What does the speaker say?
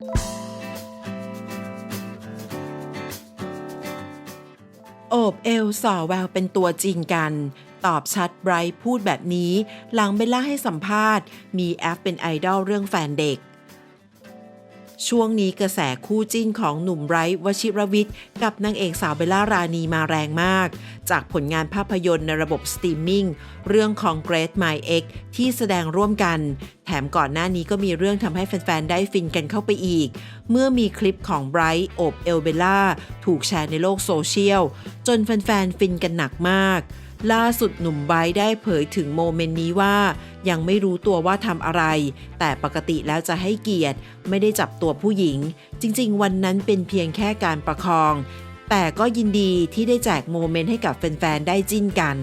โอบเอลส่อแววเป็นตัวจริงกัน ตอบชัดไบรท์พูดแบบนี้ หลังเบลล่าให้สัมภาษณ์ มีแอฟเป็นไอดอลเรื่องแฟนเด็ก ช่วงนี้กระแสคู่จิ้นของหนุ่มไบรท์วชิรวิทย์ กับนางเอกสาวเบลล่ารานีมาแรงมาก จากผลงานภาพยนตร์ในระบบสตรีมมิ่งเรื่องของ Great My Ex ที่แสดงร่วมกัน แถมก่อนหน้านี้ก็มีเรื่องทำให้แฟน ๆ ได้ฟินกันเข้าไปอีก เมื่อมีคลิปของไบรท์โอบเอลเบลล่าถูกแชร์ในโลกโซเชียล จนแฟน ๆ ฟินกันหนักมาก ล่าสุดหนุ่มไบได้เผยถึงโมเมนต์นี้ว่า ยังไม่รู้ตัวว่าทำอะไร แต่ปกติแล้วจะให้เกียรติ ไม่ได้จับตัวผู้หญิง จริง ๆ วันนั้นเป็นเพียงแค่การประคอง แต่ก็ยินดีที่ได้แจกโมเมนต์ให้กับแฟนๆได้จิ้นกัน